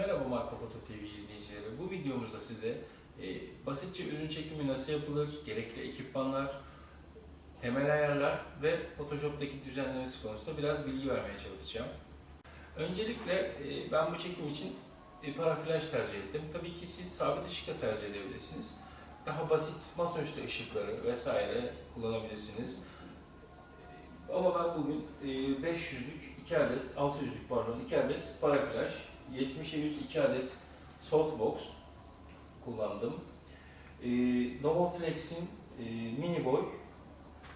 Merhaba Marco Foto TV izleyicileri. Bu videomuzda size e, basitçe ürün çekimi nasıl yapılır, gerekli ekipmanlar, temel ayarlar ve Photoshop'taki düzenlemesi konusunda biraz bilgi vermeye çalışacağım. Öncelikle e, ben bu çekim için e, para flash tercih ettim. Tabii ki siz sabit ışıkla tercih edebilirsiniz. Daha basit masaüstü ışıkları vesaire kullanabilirsiniz. E, Ama ben bugün e, 500'lük 2 adet, 600'lük pardon 2 adet para flash, 70'e 100 2 adet softbox kullandım. E, Novaflex'in e, mini boy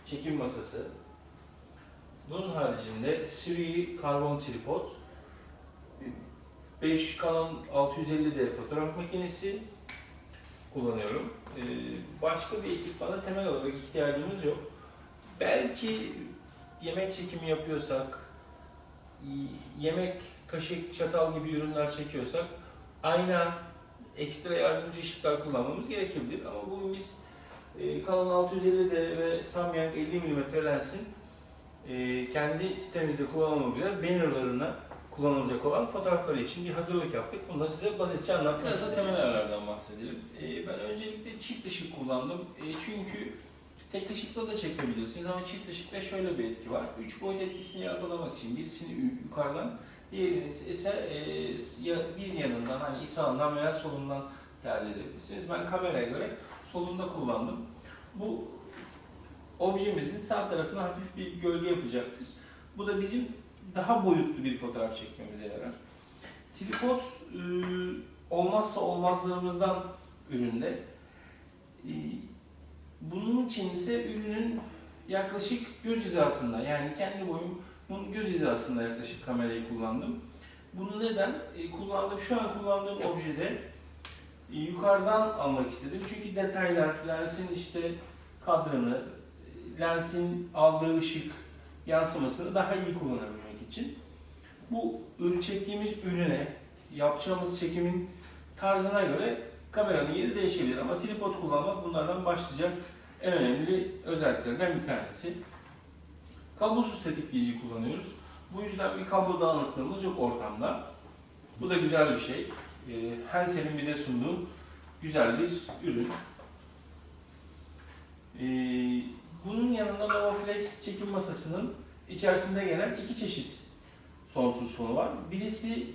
çekim masası. Bunun haricinde Siri karbon tripod, 5 Canon 650D fotoğraf makinesi kullanıyorum. Ee, başka bir ekipmana temel olarak ihtiyacımız yok. Belki yemek çekimi yapıyorsak, yemek, kaşık, çatal gibi ürünler çekiyorsak ayna, ekstra yardımcı ışıklar kullanmamız gerekebilir. Ama bugün biz e, Canon 650D ve Samyang 50 mm lensin e, kendi sitemizde kullanılmak üzere bannerlarına kullanılacak olan fotoğrafları için bir hazırlık yaptık. Bunu da size basitçe anlatmak Biraz da temel ayarlardan bahsedelim. E, ben öncelikle çift ışık kullandım. E, çünkü tek ışıkla da çekebilirsiniz ama çift ışıkta şöyle bir etki var. Üç boyut etkisini yakalamak için birisini yu- yukarıdan, diğerini ise e, bir yanından hani sağından veya solundan tercih edebilirsiniz. Ben kameraya göre solunda kullandım. Bu objemizin sağ tarafına hafif bir gölge yapacaktır. Bu da bizim daha boyutlu bir fotoğraf çekmemize yarar. Tripod e, olmazsa olmazlarımızdan üründe. E, bunun için ise ürünün yaklaşık göz hizasında yani kendi boyumun göz hizasında yaklaşık kamerayı kullandım. Bunu neden? E, kullandığım, şu an kullandığım objede e, yukarıdan almak istedim. Çünkü detaylar, lensin işte kadranı, e, lensin aldığı ışık yansımasını daha iyi kullanabilmek için bu çektiğimiz ürüne yapacağımız çekimin tarzına göre kameranın yeri değişebilir ama tripod kullanmak bunlardan başlayacak en önemli özelliklerinden bir tanesi. Kablosuz tetikleyici kullanıyoruz. Bu yüzden bir kablo dağınıklığımız yok ortamda. Bu da güzel bir şey. Ee, Hensel'in bize sunduğu güzel bir ürün. Ee, bunun yanında Novaflex çekim masasının içerisinde gelen iki çeşit sonsuz fonu var. Birisi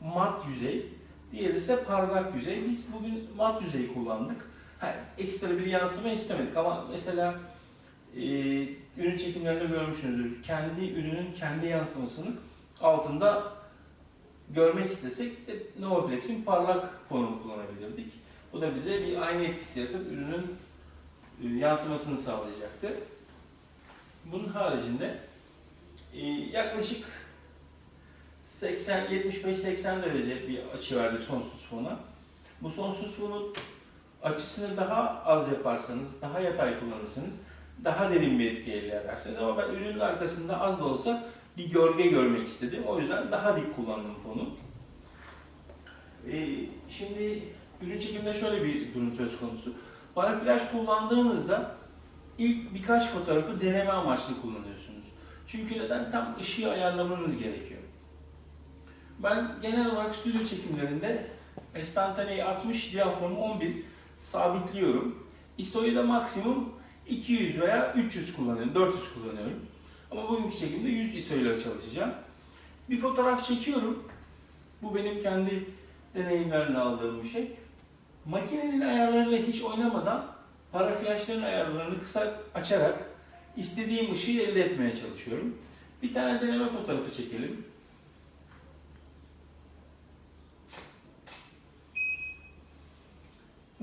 mat yüzey, diğeri ise parlak yüzey. Biz bugün mat yüzey kullandık. Ha, ekstra bir yansıma istemedik ama mesela e, ürün çekimlerinde görmüşsünüzdür. Kendi ürünün kendi yansımasını altında görmek istesek de Novaflex'in parlak fonunu kullanabilirdik. Bu da bize bir aynı etkisi yapıp ürünün e, yansımasını sağlayacaktı. Bunun haricinde e, yaklaşık 80 75-80 derece bir açı verdik sonsuz fona. Bu sonsuz fonun açısını daha az yaparsanız, daha yatay kullanırsınız, daha derin bir etki elde edersiniz. Ama ben ürünün arkasında az da olsa bir gölge görmek istedim. O yüzden daha dik kullandım fonu. Ee, şimdi ürün çekiminde şöyle bir durum söz konusu. Para flash kullandığınızda ilk birkaç fotoğrafı deneme amaçlı kullanıyorsunuz. Çünkü neden? Tam ışığı ayarlamanız gerekiyor. Ben genel olarak stüdyo çekimlerinde estantaneyi 60, diyaframı 11 sabitliyorum. ISO'yu da maksimum 200 veya 300 kullanıyorum, 400 kullanıyorum. Ama bugünkü çekimde 100 ISO ile çalışacağım. Bir fotoğraf çekiyorum. Bu benim kendi deneyimlerimle aldığım bir şey. Makinenin ayarlarıyla hiç oynamadan para flashların ayarlarını kısa açarak istediğim ışığı elde etmeye çalışıyorum. Bir tane deneme fotoğrafı çekelim.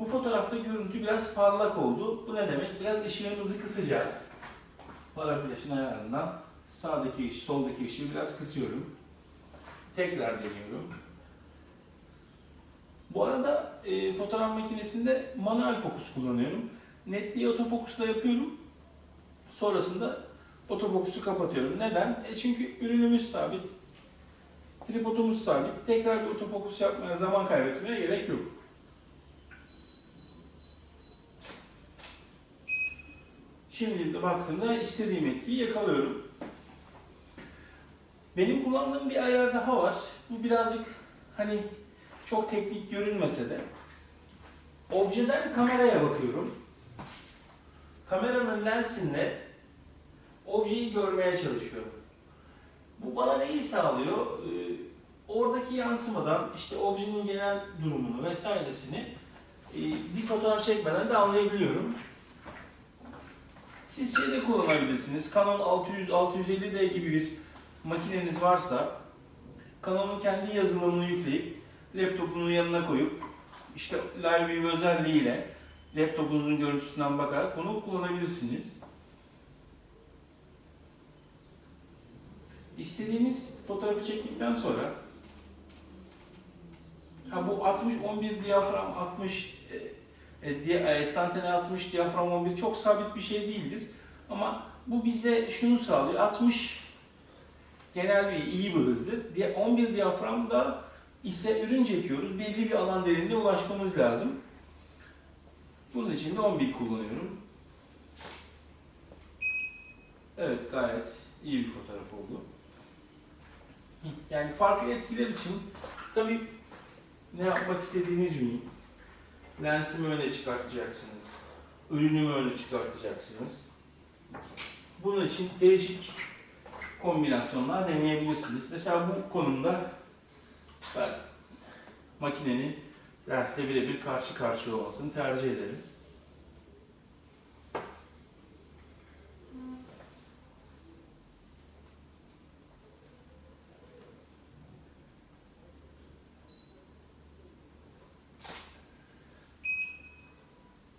Bu fotoğrafta görüntü biraz parlak oldu. Bu ne demek? Biraz ışığımızı kısacağız. Para flaşın ayarından sağdaki ışığı, soldaki ışığı biraz kısıyorum. Tekrar deniyorum. Bu arada e, fotoğraf makinesinde manuel fokus kullanıyorum. Netliği otofokusla yapıyorum. Sonrasında otofokusu kapatıyorum. Neden? E çünkü ürünümüz sabit. Tripodumuz sabit. Tekrar bir otofokus yapmaya, zaman kaybetmeye gerek yok. Şimdi baktığımda istediğim etkiyi yakalıyorum. Benim kullandığım bir ayar daha var. Bu birazcık hani çok teknik görünmese de objeden kameraya bakıyorum. Kameranın lensinle objeyi görmeye çalışıyorum. Bu bana neyi sağlıyor? Ee, oradaki yansımadan işte objenin genel durumunu vesairesini e, bir fotoğraf çekmeden de anlayabiliyorum. Siz şeyde kullanabilirsiniz. Canon 600 650D gibi bir makineniz varsa Canon'un kendi yazılımını yükleyip laptopunun yanına koyup işte Live View özelliğiyle laptopunuzun görüntüsünden bakarak bunu kullanabilirsiniz. İstediğiniz fotoğrafı çektikten sonra ha bu 60 11 diyafram 60 e, e, di- e, stantene 60 diyafram 11 çok sabit bir şey değildir. Ama bu bize şunu sağlıyor. 60 genel bir iyi bir hızdır. Diye 11 diyaframda ise ürün çekiyoruz. Belli bir alan derinliğine ulaşmamız lazım. Bunun için de 11 kullanıyorum. Evet gayet iyi bir fotoğraf oldu. Yani farklı etkiler için tabii ne yapmak istediğiniz mühim. Lensimi öne çıkartacaksınız. Ürünümü öne çıkartacaksınız. Bunun için değişik kombinasyonlar deneyebilirsiniz. Mesela bu konumda ben makinenin lensle birebir karşı karşıya olmasını tercih ederim.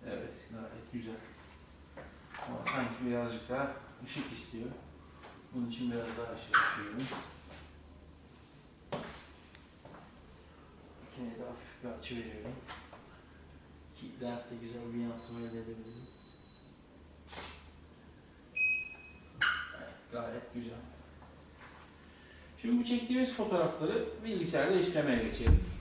Evet, gayet güzel. Ama sanki birazcık daha ışık istiyor. Bunun için biraz daha şey açıyorum. Makineye de hafif bir açı veriyorum. Ki lenste güzel bir yansıma elde edebilirim. Evet, gayet güzel. Şimdi bu çektiğimiz fotoğrafları bilgisayarda işlemeye geçelim.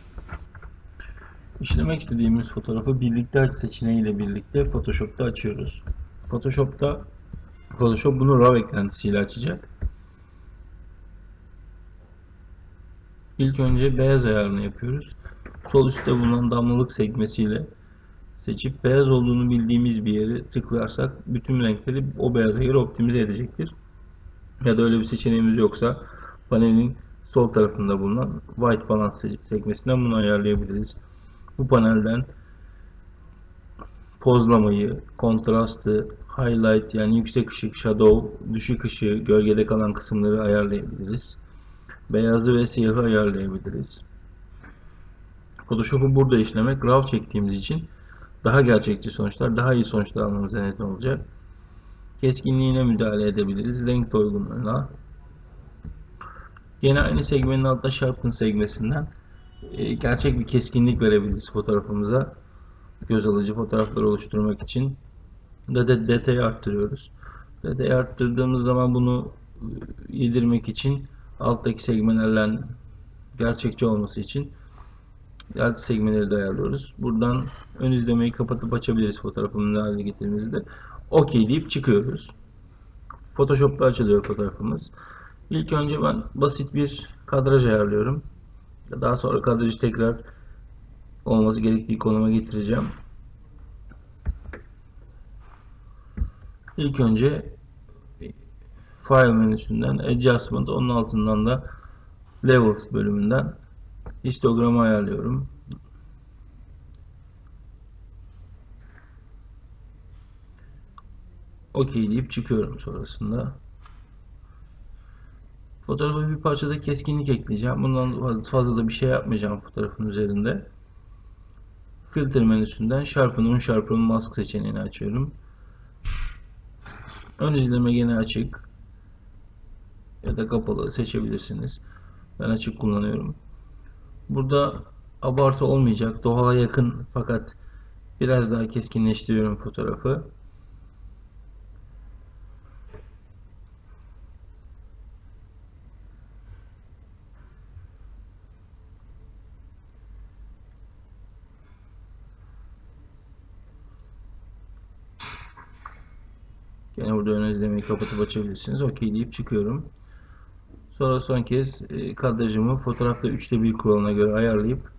İşlemek istediğimiz fotoğrafı birlikte aç seçeneğiyle birlikte Photoshop'ta açıyoruz. Photoshop'ta Photoshop bunu RAW eklentisiyle açacak. İlk önce beyaz ayarını yapıyoruz. Sol üstte bulunan damlalık sekmesiyle seçip beyaz olduğunu bildiğimiz bir yeri tıklarsak bütün renkleri o beyaza göre optimize edecektir. Ya da öyle bir seçeneğimiz yoksa panelin sol tarafında bulunan White Balance sekmesinden bunu ayarlayabiliriz. Bu panelden pozlamayı, kontrastı, highlight yani yüksek ışık, shadow, düşük ışığı, gölgede kalan kısımları ayarlayabiliriz. Beyazı ve siyahı ayarlayabiliriz. Photoshop'u burada işlemek RAW çektiğimiz için daha gerçekçi sonuçlar, daha iyi sonuçlar almamıza neden olacak. Keskinliğine müdahale edebiliriz. Renk doygunluğuna. Yine aynı segmentin altında Sharpen segmesinden e, gerçek bir keskinlik verebiliriz fotoğrafımıza. Göz alıcı fotoğraflar oluşturmak için. Da de detayı arttırıyoruz. Detayı arttırdığımız zaman bunu e, yedirmek için alttaki segmentlerle gerçekçi olması için alt segmentleri de ayarlıyoruz. Buradan ön izlemeyi kapatıp açabiliriz fotoğrafımızı haline getirdiğimizde. OK deyip çıkıyoruz. Photoshop'ta açılıyor fotoğrafımız. İlk önce ben basit bir kadraj ayarlıyorum. Daha sonra kadrajı tekrar olması gerektiği konuma getireceğim. İlk önce File menüsünden Adjustment, onun altından da Levels bölümünden histogramı ayarlıyorum. OK deyip çıkıyorum sonrasında. Fotoğrafa bir parçada keskinlik ekleyeceğim. Bundan fazla da bir şey yapmayacağım fotoğrafın üzerinde. Filtre menüsünden Sharpen Unsharpen Mask seçeneğini açıyorum. Ön izleme gene açık. Ya da kapalı seçebilirsiniz. Ben açık kullanıyorum. Burada abartı olmayacak. Doğala yakın fakat biraz daha keskinleştiriyorum fotoğrafı. Gene burada ön izlemeyi kapatıp açabilirsiniz. OK deyip çıkıyorum. Sonra son kez e, kadrajımı fotoğrafta 3'te 1 kuralına göre ayarlayıp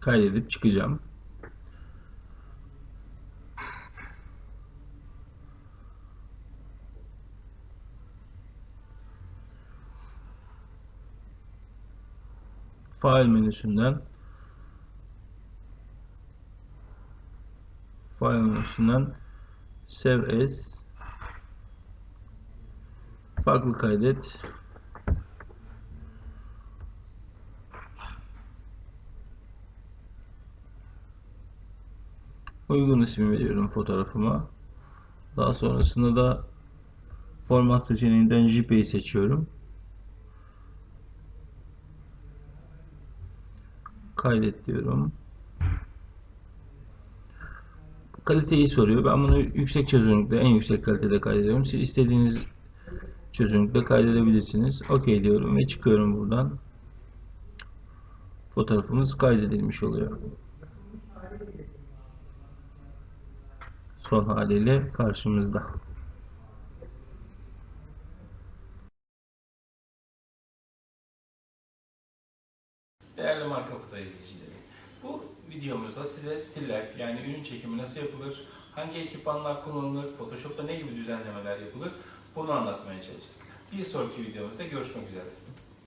kaydedip çıkacağım. File menüsünden File menüsünden Save as Farklı kaydet Uygun isim veriyorum fotoğrafıma. Daha sonrasında da format seçeneğinden JPEG seçiyorum. Kaydet diyorum. Kaliteyi soruyor. Ben bunu yüksek çözünürlükte, en yüksek kalitede kaydediyorum. Siz istediğiniz çözünürlükte kaydedebilirsiniz. OK diyorum ve çıkıyorum buradan. Fotoğrafımız kaydedilmiş oluyor. Son haliyle karşımızda. Değerli marka foto izleyicileri, bu videomuzda size still life yani ürün çekimi nasıl yapılır, hangi ekipmanlar kullanılır, Photoshop'ta ne gibi düzenlemeler yapılır bunu anlatmaya çalıştık. Bir sonraki videomuzda görüşmek üzere.